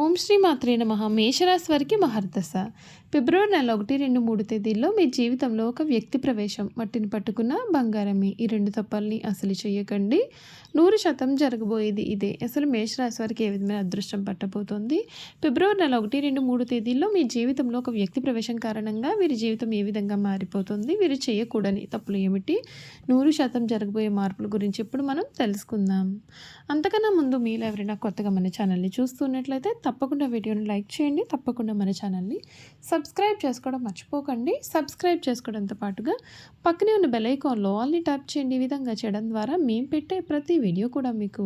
ఓం శ్రీ మాత్రే నమ. మేషరాశి వారికి మహర్దశ. ఫిబ్రవరి నెల ఒకటి రెండు మూడు తేదీల్లో మీ జీవితంలో ఒక వ్యక్తి ప్రవేశం. మట్టిని పట్టుకున్న బంగారమే. ఈ రెండు తప్పల్ని అసలు చేయకండి. నూరు శాతం జరగబోయేది ఇదే. అసలు మేషరాశి వారికి ఏ విధమైన అదృష్టం పట్టబోతోంది? ఫిబ్రవరి నెల ఒకటి రెండు మూడు తేదీల్లో మీ జీవితంలో ఒక వ్యక్తి ప్రవేశం కారణంగా వీరి జీవితం ఏ విధంగా మారిపోతుంది? వీరు చేయకూడని తప్పులు ఏమిటి? నూరు శాతం జరగబోయే మార్పుల గురించి ఇప్పుడు మనం తెలుసుకుందాం. అంతకన్నా ముందు మీరు ఎవరైనా కొత్తగా మన ఛానల్ని చూస్తున్నట్లయితే తప్పకుండా వీడియోని లైక్ చేయండి తప్పకుండా మన ఛానల్ని సబ్స్క్రైబ్ చేసుకోవడం మర్చిపోకండి. సబ్స్క్రైబ్ చేసుకోవడంతో పాటుగా పక్కనే ఉన్న బెల్ ఐకాన్లో ఆల్ని ట్యాప్ చేయండి. ఈ విధంగా చేయడం ద్వారా మేము పెట్టే ప్రతి వీడియో కూడా మీకు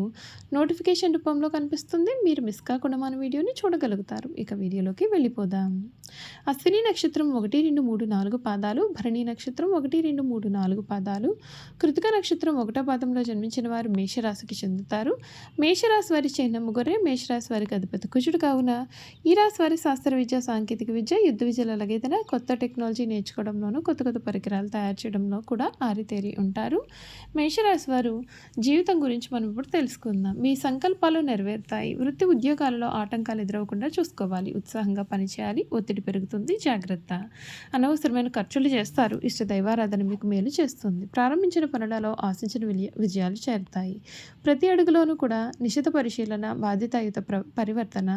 నోటిఫికేషన్ రూపంలో కనిపిస్తుంది. మీరు మిస్ కాకుండా మన వీడియోని చూడగలుగుతారు. ఇక వీడియోలోకి వెళ్ళిపోదాం. అశ్విని నక్షత్రం ఒకటి రెండు మూడు నాలుగు పాదాలు భరణి నక్షత్రం ఒకటి రెండు మూడు నాలుగు పాదాలు కృతిక నక్షత్రం ఒకటో పాదంలో జన్మించిన వారు మేషరాశికి చెందుతారు. మేషరాశి వారి చిన్న గొర్రె మేషరాశి వారికి అధిపతి పురుషుడు కావున ఈ రాశి వారి శాస్త్ర విద్య సాంకేతిక విద్య యుద్ధ విద్యలు అలాగైతేనే కొత్త టెక్నాలజీ నేర్చుకోవడంలోనూ కొత్త కొత్త పరికరాలు తయారు చేయడంలో కూడా ఆరితేరి ఉంటారు. మేషరాశి వారు జీవితం గురించి మనం ఇప్పుడు తెలుసుకుందాం. మీ సంకల్పాలు నెరవేరుతాయి. వృత్తి ఉద్యోగాలలో ఆటంకాలు ఎదురవకుండా చూసుకోవాలి. ఉత్సాహంగా పనిచేయాలి. ఒత్తిడి పెరుగుతుంది. జాగ్రత్త. అనవసరమైన ఖర్చులు చేస్తారు. ఇష్ట దైవారాధన మీకు మేలు చేస్తుంది. ప్రారంభించిన పనులలో ఆశించిన విజయ విజయాలు చేరుతాయి. ప్రతి అడుగులోనూ కూడా నిశిత పరిశీలన బాధ్యతాయుత ప్ర పరివర్తన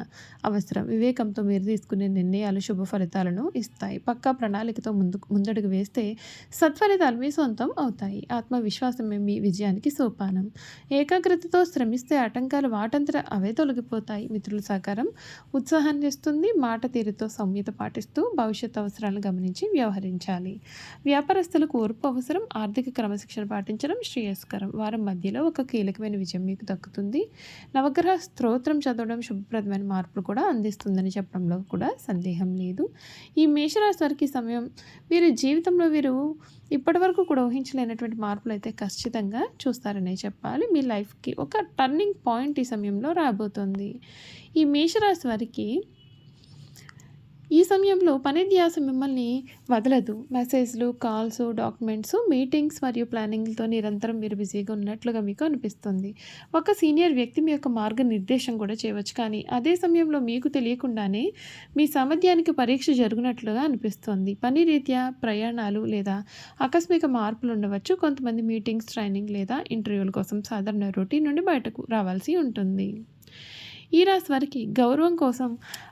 అవసరం. వివేకంతో మీరు తీసుకునే నిర్ణయాలు శుభ ఫలితాలను ఇస్తాయి. పక్కా ప్రణాళికతో ముందు ముందడుగు వేస్తే సత్ఫలితాలు మీ సొంతం అవుతాయి. ఆత్మవిశ్వాసమే మీ విజయానికి సోపానం. ఏకాగ్రతతో శ్రమిస్తే ఆటంకాలు వాటంతట అవే తొలగిపోతాయి. మిత్రుల సహకారం ఉత్సాహాన్ని ఇస్తుంది. మాట తీరుతో సౌమ్యత పాటిస్తూ భవిష్యత్ అవసరాలను గమనించి వ్యవహరించాలి. వ్యాపారస్తులకు ఓర్పు అవసరం. ఆర్థిక క్రమశిక్షణ పాటించడం శ్రేయస్కరం. వారం మధ్యలో ఒక కీలకమైన విజయం మీకు దక్కుతుంది. నవగ్రహ స్తోత్రం చదవడం శుభప్రదమైన మార్పులు కూడా అందిస్తుందని చెప్పడంలో కూడా సందేహం లేదు. ఈ మేషరాశి వారికి సమయం వీరి జీవితంలో వీరు ఇప్పటివరకు కూడా ఊహించలేనటువంటి మార్పులు అయితే ఖచ్చితంగా చూస్తారనే చెప్పాలి. మీ లైఫ్కి ఒక టర్నింగ్ పాయింట్ ఈ సమయంలో రాబోతుంది. ఈ మేషరాశి వారికి సమయంలో పని ధ్యాస మిమ్మల్ని వదలదు. మెసేజ్లు కాల్స్ డాక్యుమెంట్స్ మీటింగ్స్ మరియు ప్లానింగ్లతో నిరంతరం మీరు బిజీగా ఉన్నట్లుగా మీకు అనిపిస్తుంది. ఒక సీనియర్ వ్యక్తి మీ యొక్క మార్గనిర్దేశం కూడా చేయవచ్చు. కానీ అదే సమయంలో మీకు తెలియకుండానే మీ సామర్థ్యానికి పరీక్ష జరుగునట్లుగా అనిపిస్తుంది. పని రీత్యా ప్రయాణాలు లేదా ఆకస్మిక మార్పులు ఉండవచ్చు. కొంతమంది మీటింగ్స్ ట్రైనింగ్ లేదా ఇంటర్వ్యూల కోసం సాధారణ రొటీన్ నుండి బయటకు రావాల్సి ఉంటుంది. ఈ రాశి వారికి గౌరవం కోసం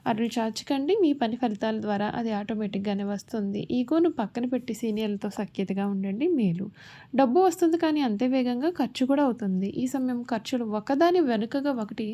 అరులు చాచకండి. మీ పని ఫలితాల ద్వారా అది ఆటోమేటిక్గానే వస్తుంది. ఈగోను పక్కన పెట్టి సీనియర్లతో సఖ్యతగా ఉండండి. మేలు. డబ్బు వస్తుంది కానీ అంతే వేగంగా ఖర్చు కూడా అవుతుంది. ఈ సమయం ఖర్చులు ఒకదాని వెనుకగా ఒకటి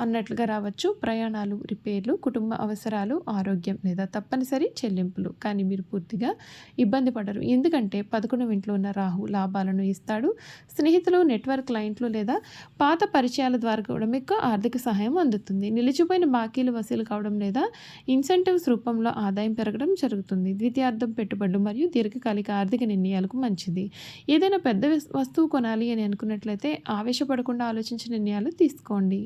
అన్నట్లుగా రావచ్చు. ప్రయాణాలు రిపేర్లు కుటుంబ అవసరాలు ఆరోగ్యం లేదా తప్పనిసరి చెల్లింపులు. కానీ మీరు పూర్తిగా ఇబ్బంది పడరు. ఎందుకంటే పదకొండు ఇంట్లో ఉన్న రాహు లాభాలను ఇస్తాడు. స్నేహితులు నెట్వర్క్ క్లయింట్లు లేదా పాత పరిచయాల ద్వారా కూడా మీకు ఆర్థిక సహాయం అందుతుంది. నిలిచిపోయిన బాకీలు వసూలు కావడం లేదా ఇన్సెంటివ్స్ రూపంలో ఆదాయం పెరగడం జరుగుతుంది. ద్వితీయార్థం పెట్టుబడులు మరియు దీర్ఘకాలిక ఆర్థిక నిర్ణయాలకు మంచిది. ఏదైనా పెద్ద వస్తువు కొనాలి అని అనుకున్నట్లయితే ఆవేశపడకుండా ఆలోచించిన నిర్ణయాలు తీసుకోండి.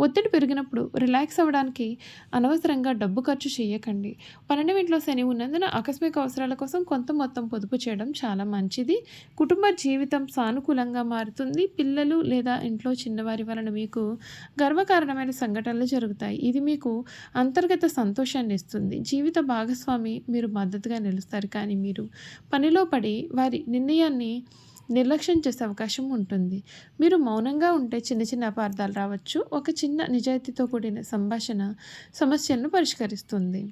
ఒత్తిడి పెరిగినప్పుడు రిలాక్స్ అవ్వడానికి అనవసరంగా డబ్బు ఖర్చు చేయకండి. పన్నెండు ఇంట్లో శని ఉన్నందున ఆకస్మిక అవసరాల కోసం కొంత మొత్తం పొదుపు చేయడం చాలా మంచిది. కుటుంబ జీవితం సానుకూలంగా మారుతుంది. పిల్లలు లేదా ఇంట్లో చిన్నవారి వలన మీకు గర్వకారణమైన సంఘటనలు జరుగుతాయి. ఇది మీకు అంతర్గత సంతోషాన్ని ఇస్తుంది. జీవిత భాగస్వామి మీరు మద్దతుగా నిలుస్తారు. కానీ మీరు పనిలో పడి వారి నిర్ణయాన్ని నిర్లక్ష్యం చేసే అవకాశం ఉంటుంది. మీరు మౌనంగా ఉంటే చిన్న చిన్న అపార్థాలు రావచ్చు. ఒక చిన్న నిజాయితీతో కూడిన సంభాషణ సమస్యలను పరిష్కరిస్తుంది.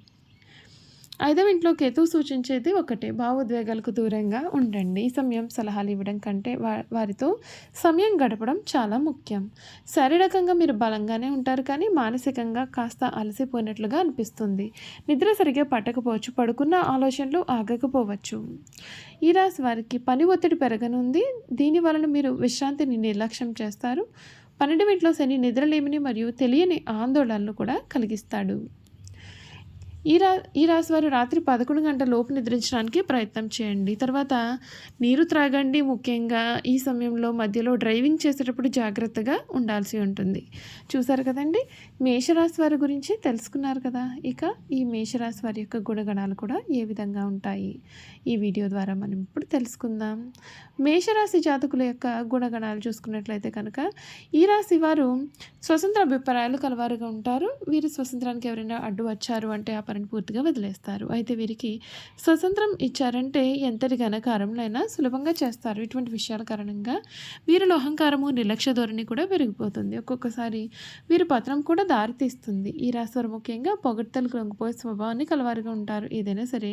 ఐదవ ఇంట్లో కేతు సూచించేది ఒకటే. భావోద్వేగాలకు దూరంగా ఉండండి. ఈ సమయం సలహాలు ఇవ్వడం కంటే వా వారితో సమయం గడపడం చాలా ముఖ్యం. శారీరకంగా మీరు బలంగానే ఉంటారు కానీ మానసికంగా కాస్త అలసిపోయినట్లుగా అనిపిస్తుంది. నిద్ర సరిగ్గా పట్టకపోవచ్చు పడుకున్న ఆలోచనలు ఆగకపోవచ్చు. ఈ రాశి వారికి పని ఒత్తిడి పెరగనుంది. దీని వలన మీరు విశ్రాంతిని నిర్లక్ష్యం చేస్తారు. పన్నెండు ఇంట్లో శని నిద్రలేమిని మరియు తెలియని ఆందోళనలు కూడా కలిగిస్తాడు. ఈ రా ఈ రాశి వారు రాత్రి పదకొండు గంటల లోపు నిద్రించడానికి ప్రయత్నం చేయండి. తర్వాత నీరు త్రాగండి. ముఖ్యంగా ఈ సమయంలో మధ్యలో డ్రైవింగ్ చేసేటప్పుడు జాగ్రత్తగా ఉండాల్సి ఉంటుంది. చూసారు కదండి? మేషరాశి వారి గురించి తెలుసుకున్నారు కదా? ఇక ఈ మేషరాశి వారి యొక్క గుణగణాలు కూడా ఏ విధంగా ఉంటాయి? ఈ వీడియో ద్వారా మనం ఇప్పుడు తెలుసుకుందాం. మేషరాశి జాతకుల యొక్క గుణగణాలు చూసుకున్నట్లయితే కనుక ఈ రాశి వారు స్వతంత్ర అభిప్రాయాలు కలవారుగా ఉంటారు. వీరు స్వతంత్రానికి ఎవరైనా అడ్డు వచ్చారు అంటే ఆ వ్యాపారాన్ని పూర్తిగా వదిలేస్తారు. అయితే వీరికి స్వతంత్రం ఇచ్చారంటే ఎంతటి ఘనకారంలో సులభంగా చేస్తారు. ఇటువంటి విషయాల కారణంగా వీరిలో అహంకారము నిర్లక్ష్య ధోరణి కూడా పెరిగిపోతుంది. ఒక్కొక్కసారి వీరి పత్రం కూడా దారితీస్తుంది. ఈ రాశివారు ముఖ్యంగా పొగడ్తలకు లొంగిపోయే స్వభావాన్ని కలవారుగా ఉంటారు. ఏదైనా సరే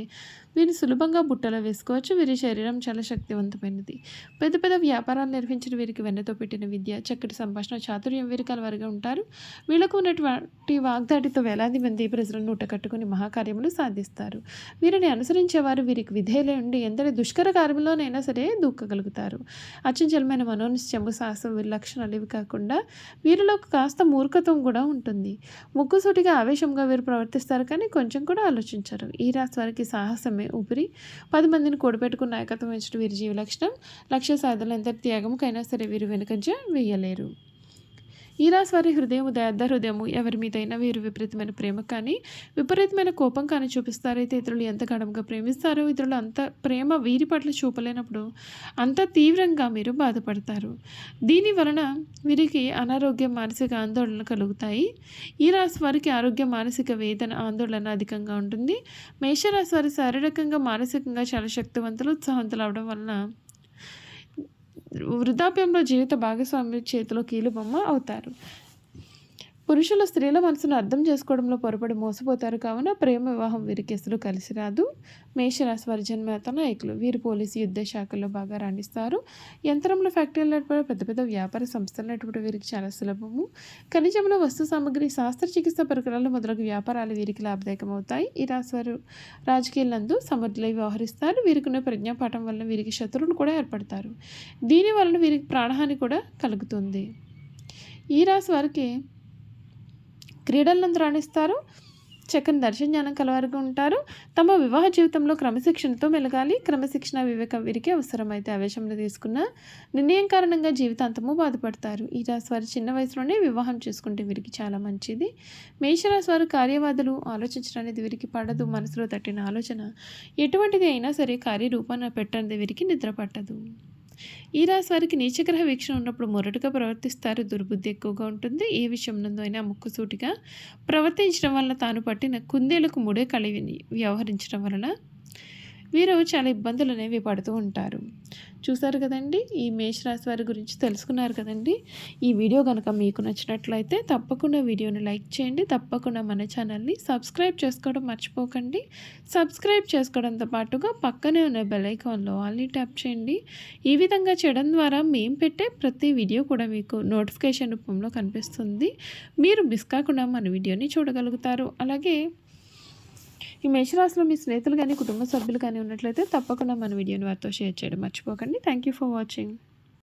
వీరిని సులభంగా బుట్టలో వేసుకోవచ్చు. వీరి శరీరం చాలా శక్తివంతమైనది. పెద్ద పెద్ద వ్యాపారాలు నిర్వహించిన వీరికి వెన్నతో పెట్టిన విద్య చక్కటి సంభాషణ చాతుర్యం వీరి కలవారుగా ఉంటారు. వీళ్ళకు ఉన్నటువంటి వాగ్దాటితో వేలాది మంది ప్రజలను నూట కట్టుకుని మహాకార్యములు సాధిస్తారు. వీరిని అనుసరించేవారు వీరికి విధేలే ఉండి ఎంతటి దుష్కర కార్యంలోనైనా సరే దూకగలుగుతారు. అచంచలమైన మనోనిశ్చయము సాహసం వీరి లక్షణాలు ఇవి కాకుండా వీరిలో కాస్త మూర్ఖత్వం కూడా ఉంటుంది. ముక్కుసూటిగా ఆవేశంగా వీరు ప్రవర్తిస్తారు కానీ కొంచెం కూడా ఆలోచించరు. ఈ రాశి వారికి సాహసమే ఊపిరి. పది మందిని కూడబెట్టుకుని నాయకత్వం వహించడం వీరి జీవ లక్షణం లక్ష్య సాధనలు ఎంత త్యాగముకైనా సరే వీరు వెనుకంజ వేయలేరు. ఈ రాశి వారి హృదయం దయార్థ హృదయము ఎవరి మీదైనా వీరు విపరీతమైన ప్రేమ కానీ విపరీతమైన కోపం కానీ చూపిస్తారైతే ఇతరులు ఎంత గడంగా ప్రేమిస్తారో ఇతరులు అంత ప్రేమ వీరి పట్ల చూపలేనప్పుడు అంత తీవ్రంగా మీరు బాధపడతారు. దీని వలన వీరికి అనారోగ్యం మానసిక ఆందోళన కలుగుతాయి. ఈ రాశి వారికి ఆరోగ్య మానసిక వేదన ఆందోళన అధికంగా ఉంటుంది. మేషరాశి వారి శారీరకంగా మానసికంగా చాలా శక్తివంతులు ఉత్సాహవంతులు అవడం వలన వృద్ధాప్యంలో జీవిత భాగస్వామి చేతిలో కీలుబొమ్మ అవుతారు. పురుషులు స్త్రీల మనసును అర్థం చేసుకోవడంలో పొరపడి మోసపోతారు కావున ప్రేమ వివాహం వీరికి అసలు కలిసి రాదు. మేషరాశి వారి జన్మత నాయకులు వీరు పోలీసు యుద్ధ శాఖల్లో బాగా రాణిస్తారు. యంత్రంలో ఫ్యాక్టరీలు నడిపే పెద్ద పెద్ద వ్యాపార సంస్థలు నడిపడం వీరికి చాలా సులభము. ఖనిజంలో వస్తు సామగ్రి శాస్త్రచికిత్స పరికరాలు మొదలగు వ్యాపారాలు వీరికి లాభదాయకం అవుతాయి ఈ రాశి వారు రాజకీయాలందు సమర్థులై వ్యవహరిస్తారు. వీరికి ఉన్న ప్రజ్ఞాపాఠం వలన వీరికి శత్రువులు కూడా ఏర్పడతారు. దీని వలన వీరికి ప్రాణహాని కూడా కలుగుతుంది. ఈ రాశి వారికి క్రీడలను రాణిస్తారు. చక్కని దర్శన జ్ఞానం కలవారుగా ఉంటారు. తమ వివాహ జీవితంలో క్రమశిక్షణతో మెలగాలి. క్రమశిక్షణ వివేకం వీరికి అవసరమైతే ఆవేశంలో తీసుకున్న నిర్ణయం కారణంగా జీవితాంతము బాధపడతారు. ఈ రాశి వారు చిన్న వయసులోనే వివాహం చేసుకుంటే వీరికి చాలా మంచిది. మేషరాశి వారు కార్యవాదులు ఆలోచించడం అనేది వీరికి పడదు. మనసులో తట్టిన ఆలోచన ఎటువంటిది అయినా సరే కార్యరూపాన్ని పెట్టఅనేది వీరికి నిద్ర పట్టదు. ఈ రాశి వారికి నీచగ్రహ వీక్షణ ఉన్నప్పుడు మొరటుగా ప్రవర్తిస్తారు. దుర్బుద్ధి ఎక్కువగా ఉంటుంది. ఏ విషయం నందు అయినా ముక్కుసూటిగా ప్రవర్తించడం వల్ల తాను పట్టిన కుందేలకు ముడే కలివి వ్యవహరించడం వలన వీరు చాలా ఇబ్బందులు అనేవి పడుతూ ఉంటారు. చూసారు కదండి? ఈ మేషరాశి వారి గురించి తెలుసుకున్నారు కదండి? ఈ వీడియో కనుక మీకు నచ్చినట్లయితే తప్పకుండా వీడియోని లైక్ చేయండి. తప్పకుండా మన ఛానల్ని సబ్స్క్రైబ్ చేసుకోవడం మర్చిపోకండి. సబ్స్క్రైబ్ చేసుకోవడంతో పాటుగా పక్కనే ఉన్న బెల్ ఐకాన్లో ఆల్ని ట్యాప్ చేయండి. ఈ విధంగా చేయడం ద్వారా మేము పెట్టే ప్రతి వీడియో కూడా మీకు నోటిఫికేషన్ రూపంలో కనిపిస్తుంది. మీరు మిస్ కాకుండా మన వీడియోని చూడగలుగుతారు. అలాగే ఈ మేషరాశిలో మీ స్నేహితులు కానీ కుటుంబ సభ్యులు కానీ ఉన్నట్లయితే తప్పకుండా మన వీడియోని వారితో షేర్ చేయడం మర్చిపోకండి. Thank you for watching